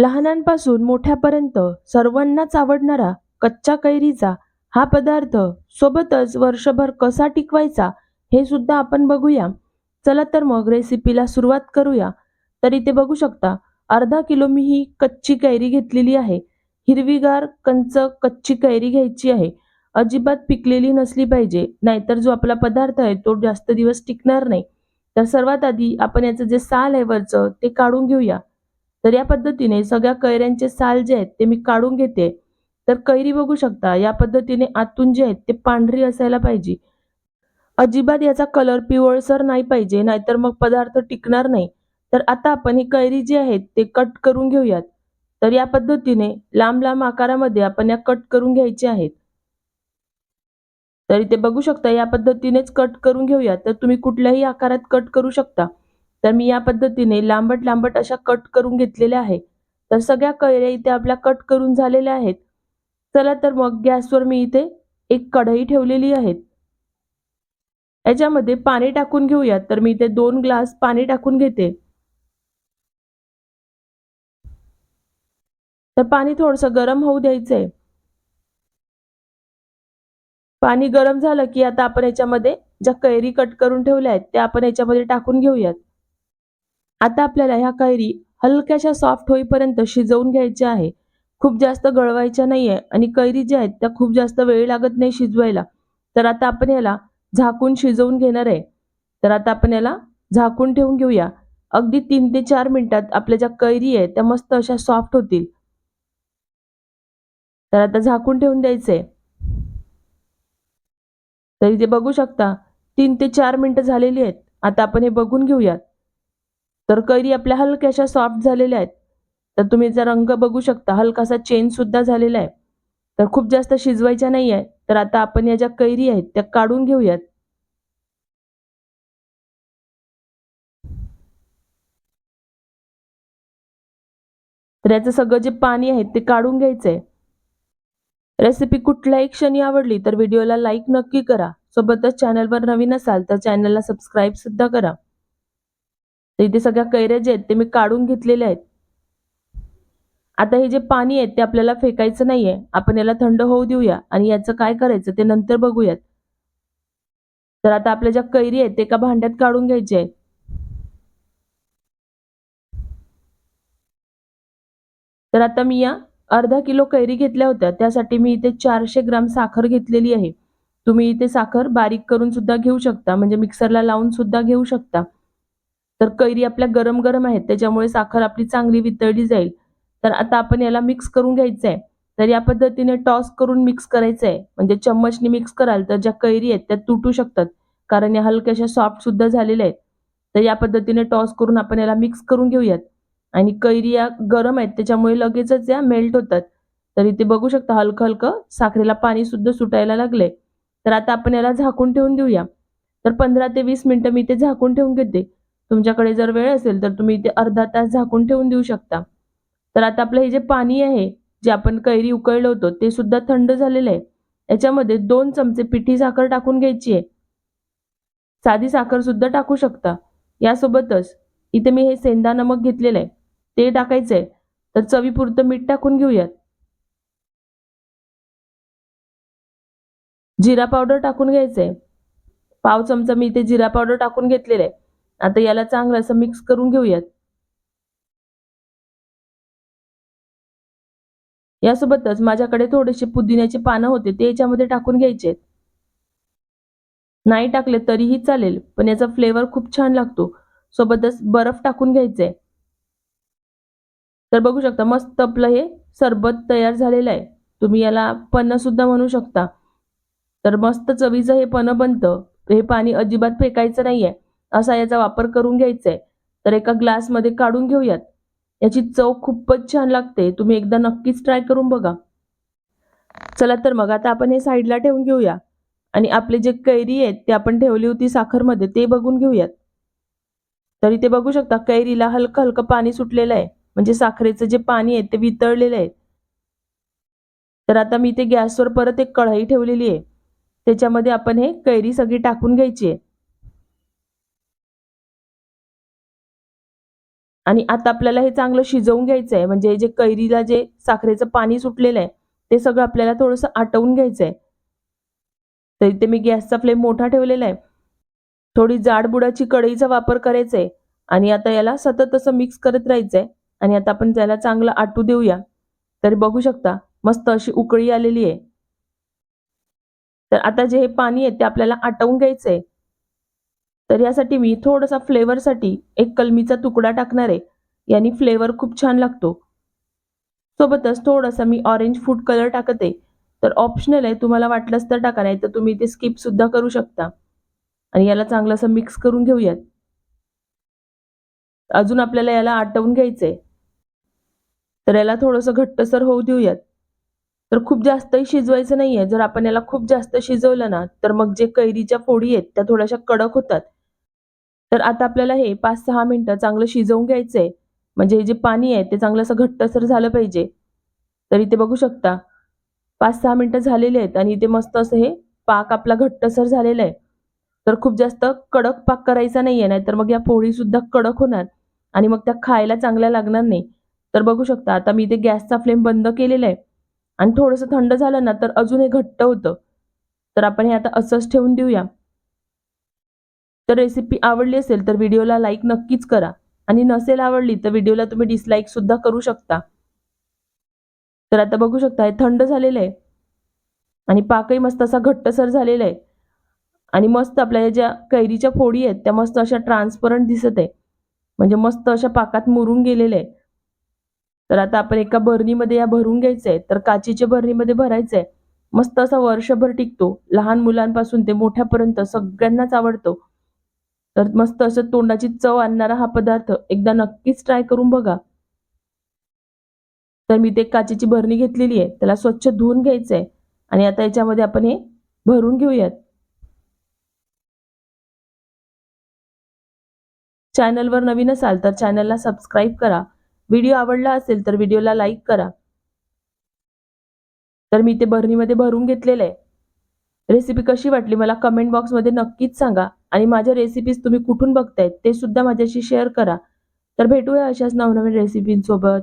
लहानांपासून मोठ्यापर्यंत सर्वांनाच आवडणारा कच्च्या कैरीचा हा पदार्थ सोबतच वर्षभर कसा टिकवायचा हे सुद्धा आपण बघूया. चला तर मग रेसिपीला सुरुवात करूया. तर इथे बघू शकता अर्धा किलो मी ही कच्ची कैरी घेतलेली आहे. हिरवीगार कंच कच्ची कैरी घ्यायची आहे. अजिबात पिकलेली नसली पाहिजे नाहीतर जो आपला पदार्थ आहे तो जास्त दिवस टिकणार नाही. तर सर्वात आधी आपण याचं जे साल आहे वरचं ते काढून घेऊया. तर या पद्धतीने सगळ्या कैऱ्यांचे साल जे आहेत ते मी काढून घेते. तर कैरी बघू शकता या पद्धतीने आतून जे आहेत ते पांढरी असायला पाहिजे. अजिबात याचा कलर पिवळसर नाही पाहिजे नाहीतर मग पदार्थ टिकणार नाही. तर आता आपण ही कैरी जी आहेत ते कट करून घेऊयात. तर या पद्धतीने लांब लांब आकारामध्ये आपण या कट करून घ्यायचे आहेत. तर इथे बघू शकता या पद्धतीनेच कट करून घेऊया तर तुम्ही कुठल्याही आकारात कट करू शकता. तर मी या पद्धतीने लांबट लांबट अशा कट करून घेतलेल्या आहे तर सगळ्या कैऱ्या इथे आपल्या कट करून झालेल्या आहेत. चला तर मग गॅसवर मी इथे एक कढई ठेवलेली आहे. याच्यामध्ये पाणी टाकून घेऊया तर मी इथे दोन ग्लास पाणी टाकून घेते. तर पाणी थोडस गरम होऊ द्यायचंय पाणी गरम झालं की आता आपण याच्यामध्ये ज्या कैरी कट करून ठेवल्या आहेत त्या आपण याच्यामध्ये टाकून घेऊयात. आता आपल्याला ह्या कैरी हलक्याशा सॉफ्ट होईपर्यंत शिजवून घ्यायच्या आहे. खूप जास्त गळवायच्या नाहीये आणि कैरी ज्या आहेत त्या खूप जास्त वेळ लागत नाही शिजवायला. तर आता आपण याला झाकून शिजवून घेणार आहे. तर आता आपण याला झाकून ठेवून घेऊया. अगदी तीन ते चार मिनिटात आपल्या ज्या कैरी आहेत त्या मस्त अशा सॉफ्ट होतील. तर आता झाकून ठेवून द्यायचंय. तर इथे बघू शकता तीन ते चार मिनिटं झालेली आहेत. आता आपण हे बघून घेऊयात. तर कैरी आपल्या हलक्याशा सॉफ्ट झालेल्या आहेत. तर तुम्ही जर रंग बघू शकता हलकासा चेंज सुद्धा झालेला आहे. तर खूप जास्त शिजवायच्या नाही आहे तर आता आपण या ज्या कैरी आहेत त्या काढून घेऊयात. तर याचं सगळं जे पाणी आहे ते काढून घ्यायचंय. रेसिपी कुठल्याही क्षणी आवडली तर व्हिडिओला लाईक नक्की करा. सोबतच चॅनलवर नवीन असाल तर चॅनलला सबस्क्राईब सुद्धा करा. तर इथे सगळ्या कैऱ्या जे आहेत ते मी काढून घेतलेले आहेत. आता हे जे पाणी आहे ते आपल्याला फेकायचं नाहीये. आपण याला थंड होऊ देऊया आणि याचं काय करायचं ते नंतर बघूयात. तर आता आपल्या ज्या कैरी आहेत ते एका भांड्यात काढून घ्यायचे आहेत. तर आता मी या अर्धा किलो कैरी घेतल्या होत्या. त्यासाठी मी इथे चारशे ग्राम साखर घेतलेली आहे. तुम्ही इथे साखर बारीक करून सुद्धा घेऊ शकता. म्हणजे मिक्सरला लावून सुद्धा घेऊ शकता. तर कैरी आपल्या गरम गरम आहेत त्याच्यामुळे साखर आपली चांगली वितळली जाईल. तर आता आपण याला मिक्स करून घ्यायचं आहे तर या पद्धतीने टॉस करून मिक्स करायचं आहे म्हणजे चम्मचने मिक्स कराल तर ज्या कैरी आहेत त्या तुटू शकतात. कारण या हलक्याशा सॉफ्ट सुद्धा झालेल्या आहेत. तर या पद्धतीने टॉस करून आपण याला मिक्स करून घेऊयात. आणि कैरी या गरम आहेत त्याच्यामुळे लगेचच या मेल्ट होतात. तर इथे बघू शकता हलकं हलकं साखरेला पाणी सुद्धा सुटायला लागले तर आता आपण याला झाकून ठेवून देऊया. तर पंधरा ते वीस मिनिटं मी ते झाकून ठेवून घेते. तुमच्याकडे जर वेळ असेल तर तुम्ही इथे अर्धा तास झाकून ठेवून देऊ शकता. तर आता आपलं हे जे पाणी आहे जे आपण कैरी उकळलं होतं ते सुद्धा थंड झालेलं आहे. याच्यामध्ये दोन चमचे पिठी साखर टाकून घ्यायची आहे. साधी साखर सुद्धा टाकू शकता. यासोबतच इथे मी हे सेंदा नमक घेतलेलं आहे. ते टाकायचंय तर चवीपुरतं मीठ टाकून घेऊयात. जिरा पावडर टाकून घ्यायचंय पाव चमचा मी इथे जिरा पावडर टाकून घेतलेलं आहे. आता याला चांगलं असं मिक्स करून घेऊयात. यासोबतच माझ्याकडे थोडेसे पुदिन्याचे पानं होते ते याच्यामध्ये टाकून घ्यायचे. नाही टाकले तरीही चालेल पण याचा फ्लेवर खूप छान लागतो. सोबतच बर्फ टाकून घ्यायचंय. तर बघू शकता मस्त आपलं हे सरबत तयार झालेलं आहे. तुम्ही याला पन्न सुद्धा म्हणू शकता. तर मस्त चवीचं हे पन्न बनतं. हे पाणी अजिबात फेकायचं नाहीये. असा याचा वापर करून घ्यायचा आहे तर एका ग्लासमध्ये काढून घेऊयात. याची चव खूपच छान लागते. तुम्ही एकदा नक्कीच ट्राय करून बघा. चला तर मग आता आपण हे साईडला ठेवून घेऊया. आणि आपले जे कैरी आहेत ते आपण ठेवली होती साखरमध्ये ते बघून घेऊयात. तरी ते बघू शकता कैरीला हलकं हलकं पाणी सुटलेलं आहे. म्हणजे साखरेचं जे पाणी आहे ते वितळलेलं आहे. तर आता मी ते गॅसवर परत एक कढई ठेवलेली आहे. त्याच्यामध्ये आपण हे कैरी सगळी टाकून घ्यायची आहे. आणि आता आपल्याला हे चांगलं शिजवून घ्यायचं आहे म्हणजे जे कैरीला जे साखरेचं पाणी सुटलेलं आहे ते सगळं आपल्याला थोडंसं आटवून घ्यायचं आहे तर इथे मी गॅसचा फ्लेम मोठा ठेवलेला आहे. थोडी जाडबुडाची कढईचा वापर करायचा आहे आणि आता याला सतत असं मिक्स करत राहायचं आहे आणि आता आपण त्याला चांगलं आटू देऊया. तर बघू शकता मस्त अशी उकळी आलेली आहे. तर आता जे हे पाणी आहे ते आपल्याला आटवून घ्यायचं आहे तर यासाठी मी थोडासा फ्लेवरसाठी एक कलमीचा तुकडा टाकणार आहे. याने फ्लेवर खूप छान लागतो. सोबतच थोडासा मी ऑरेंज फूड कलर टाकत. आहे तर ऑप्शनल आहे तुम्हाला वाटलंच तर टाका नाही तर तुम्ही ते स्किप सुद्धा करू शकता. आणि याला चांगलं असं मिक्स करून घेऊयात. अजून आपल्याला याला आटवून घ्यायचंय. तर याला थोडंसं घट्टसर होऊ देऊयात. तर खूप जास्तही शिजवायचं नाहीये. जर आपण याला खूप जास्त शिजवलं ना तर मग जे कैरीच्या फोडी आहेत त्या थोड्याशा कडक होतात. तर आता आपल्याला हे पाच सहा मिनटं चांगलं शिजवून घ्यायचं आहे म्हणजे हे जे पाणी आहे ते चांगलं असं घट्टसर झालं पाहिजे. तर इथे बघू शकता. पाच सहा मिनटं झालेले आहेत आणि इथे मस्त असं हे पाक आपला घट्टसर झालेला आहे. तर खूप जास्त कडक पाक करायचा नाही नाही तर मग या पोळीसुद्धा कडक होणार आणि मग त्या खायला चांगल्या लागणार नाही. तर बघू शकता आता मी इथे गॅसचा फ्लेम बंद केलेला आहे आणि थोडंसं थंड झालं ना तर अजून हे घट्ट होतं. तर आपण हे आता असंच ठेवून देऊया. तर रेसिपी आवडली असेल तर व्हिडिओला लाईक नक्कीच करा. आणि नसेल आवडली तर व्हिडिओला तुम्ही डिसलाईक सुद्धा करू शकता. तर आता बघू शकता हे थंड झालेलं आहे. आणि पाकही मस्त असा घट्टसर झालेला आहे. आणि मस्त आपल्या ज्या कैरीच्या फोडी आहेत त्या मस्त अशा ट्रान्सपरंट दिसत आहे. म्हणजे मस्त अशा पाकात मुरून गेलेले आहे. तर आता आपण एका बरणीमध्ये या भरून घ्यायचं आहे तर काचीच्या बरणीमध्ये भरायचं आहे मस्त असा वर्षभर टिकतो. लहान मुलांपासून ते मोठ्यापर्यंत सगळ्यांनाच आवडतो. तर मस्त असं तोंडाची चव आणणारा हा पदार्थ एकदा नक्कीच ट्राय करून बघा. तर मी ते काचेची भरणी घेतलेली आहे त्याला स्वच्छ धुवून घ्यायचं आहे आणि आता याच्यामध्ये आपण हे भरून घेऊयात. चॅनलवर नवीन असाल तर चॅनलला सबस्क्राईब करा. व्हिडिओ आवडला असेल तर व्हिडिओला लाईक करा. तर मी ते भरणीमध्ये भरून घेतलेलं आहे. रेसिपी कशी वाटली मला कमेंट बॉक्समध्ये नक्कीच सांगा. आणि माझ्या रेसिपीज तुम्ही कुठून बघतायत ते सुद्धा माझ्याशी शेअर करा. तर भेटूया अशाच नवनवीन रेसिपींसोबत